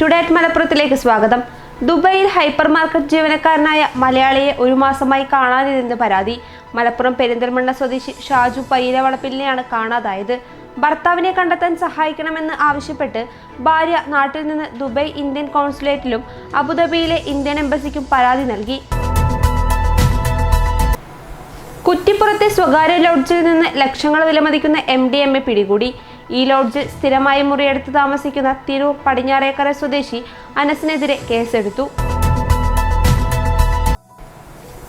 Today at മലപ്പുറത്തിലേക്ക് സ്വാഗതം. ദുബൈയിൽ hyper market ജീവനക്കാരനായ മലയാളിയെ ഒരു മാസമായി കാണാതിരുന്ന പരാതി. മലപ്പുറം പെരിന്തൽമണ്ണ സ്വദേശി ഷാജു പയ്യര വളപ്പിലിനെയാണ് കാണാതായത്. ഭർത്താവിനെ കണ്ടെത്താൻ സഹായിക്കണമെന്ന് ആവശ്യപ്പെട്ട് ഭാര്യ നാട്ടിൽ നിന്ന് ദുബൈ ഇന്ത്യൻ കോൺസുലേറ്റിലും അബുദാബിയിലെ ഇന്ത്യൻ എംബസിക്കും പരാതി നൽകി. കുറ്റിപ്പുറത്തെ സ്വകാര്യ ലോഡ്ജിൽ നിന്ന് ലക്ഷങ്ങൾ വിലമതിക്കുന്ന എം ഡി എം എ പിടികൂടി. ഈ ലോഡ്ജിൽ സ്ഥിരമായി മുറിയെടുത്ത് താമസിക്കുന്ന തിരൂർ പടിഞ്ഞാറേക്കര സ്വദേശി അനസിനെതിരെ കേസെടുത്തു.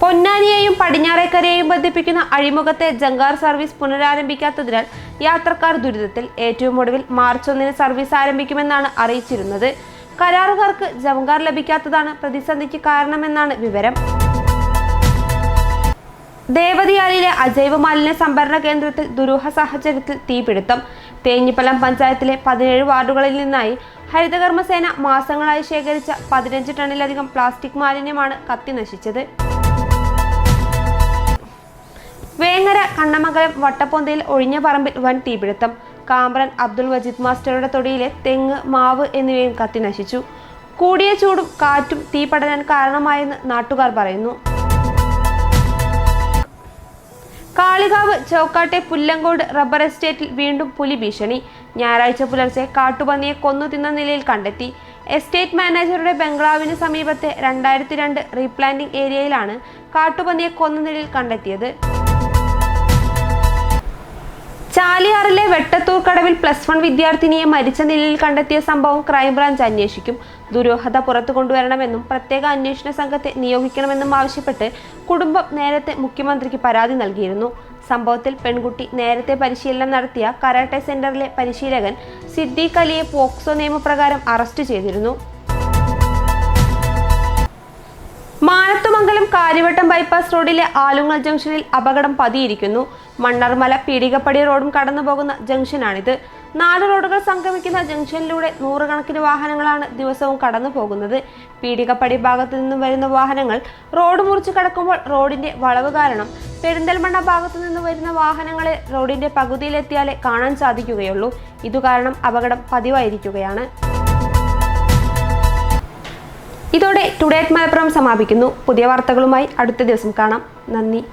പൊന്നാനിയെയും പടിഞ്ഞാറേക്കരയെയും ബന്ധിപ്പിക്കുന്ന അഴിമുഖത്തെ ജങ്കാർ സർവീസ് പുനരാരംഭിക്കാത്തതിനാൽ യാത്രക്കാർ ദുരിതത്തിൽ. ഏറ്റവും ഒടുവിൽ മാർച്ച് ഒന്നിന് സർവീസ് ആരംഭിക്കുമെന്നാണ് അറിയിച്ചിരുന്നത്. കരാറുകാർക്ക് ജങ്കാർ ലഭിക്കാത്തതാണ് പ്രതിസന്ധിക്ക് കാരണമെന്നാണ് വിവരം. ദേവതിയാലിലെ അജൈവ മാലിന്യ സംഭരണ കേന്ദ്രത്തിൽ ദുരൂഹ സാഹചര്യത്തിൽ തീപിടുത്തം. തേഞ്ഞിപ്പലം പഞ്ചായത്തിലെ പതിനേഴ് വാർഡുകളിൽ നിന്നായി ഹരിതകർമ്മസേന മാസങ്ങളായി ശേഖരിച്ച പതിനഞ്ച് ടണ്ണിലധികം പ്ലാസ്റ്റിക് മാലിന്യമാണ് കത്തി നശിച്ചത്. വേങ്ങര കണ്ണമംഗലം വട്ടപ്പൊന്തയിൽ ഒഴിഞ്ഞ പറമ്പിൽ വൻ തീപിടുത്തം. കാമ്പ്രൻ അബ്ദുൾ വജിദ് മാസ്റ്ററുടെ തൊടിയിലെ തെങ്ങ് മാവ് എന്നിവയും കത്തി നശിച്ചു. കൂടിയ ചൂടും കാറ്റും തീ പടരാൻ കാരണമായെന്ന് നാട്ടുകാർ പറയുന്നു. കാളികാവ് ചോക്കാട്ടെ പുല്ലങ്കോട് റബ്ബർ എസ്റ്റേറ്റിൽ വീണ്ടും പുലി ഭീഷണി. ഞായറാഴ്ച പുലർച്ചെ കാട്ടുപന്നിയെ കൊന്നു തിന്ന നിലയിൽ കണ്ടെത്തി. എസ്റ്റേറ്റ് മാനേജറുടെ ബംഗ്ലാവിന് സമീപത്തെ രണ്ടായിരത്തി രണ്ട് റീപ്ലാന്റിംഗ് ഏരിയയിലാണ് കാട്ടുപന്നിയെ കൊന്ന നിലയിൽ കണ്ടെത്തിയത്. ചാലിയാറിലെ വെട്ടത്തൂർ കടവിൽ പ്ലസ് വൺ വിദ്യാർത്ഥിനിയെ മരിച്ച നിലയിൽ കണ്ടെത്തിയ സംഭവം ക്രൈംബ്രാഞ്ച് അന്വേഷിക്കും. ദുരൂഹത പുറത്തു കൊണ്ടുവരണമെന്നും പ്രത്യേക അന്വേഷണ സംഘത്തെ നിയോഗിക്കണമെന്നും ആവശ്യപ്പെട്ട് കുടുംബം നേരത്തെ മുഖ്യമന്ത്രിക്ക് പരാതി നൽകിയിരുന്നു. സംഭവത്തിൽ പെൺകുട്ടി നേരത്തെ പരിശീലനം നടത്തിയ കരാട്ടെ സെന്ററിലെ പരിശീലകൻ സിദ്ദീഖ് അലിയെ പോക്സോ നിയമപ്രകാരം അറസ്റ്റ് ചെയ്തിരുന്നു. മാനത്തുമംഗലം കാര്യവട്ടം ബൈപ്പാസ് റോഡിലെ ആലുങ്ങൽ ജംഗ്ഷനിൽ അപകടം പതിയിരിക്കുന്നു. മണ്ണർമല പീടികപ്പടി റോഡും കടന്നു പോകുന്ന ജംഗ്ഷനാണിത്. നാല് റോഡുകൾ സംഗമിക്കുന്ന ജംഗ്ഷനിലൂടെ നൂറുകണക്കിന് വാഹനങ്ങളാണ് ദിവസവും കടന്നു പോകുന്നത് പീടികപ്പടി ഭാഗത്തു നിന്നും വരുന്ന വാഹനങ്ങൾ റോഡ് മുറിച്ച് കടക്കുമ്പോൾ റോഡിന്റെ വളവ് കാരണം പെരിന്തൽമണ്ണ ഭാഗത്തു നിന്ന് വരുന്ന വാഹനങ്ങളെ റോഡിന്റെ പകുതിയിലെത്തിയാലേ കാണാൻ സാധിക്കുകയുള്ളൂ. ഇതുകാരണം അപകടം പതിവായിരിക്കുകയാണ്. ഇതോടെ ടുഡേറ്റ് മലപ്പുറം സമാപിക്കുന്നു. പുതിയ വാർത്തകളുമായി അടുത്ത ദിവസം കാണാം. നന്ദി.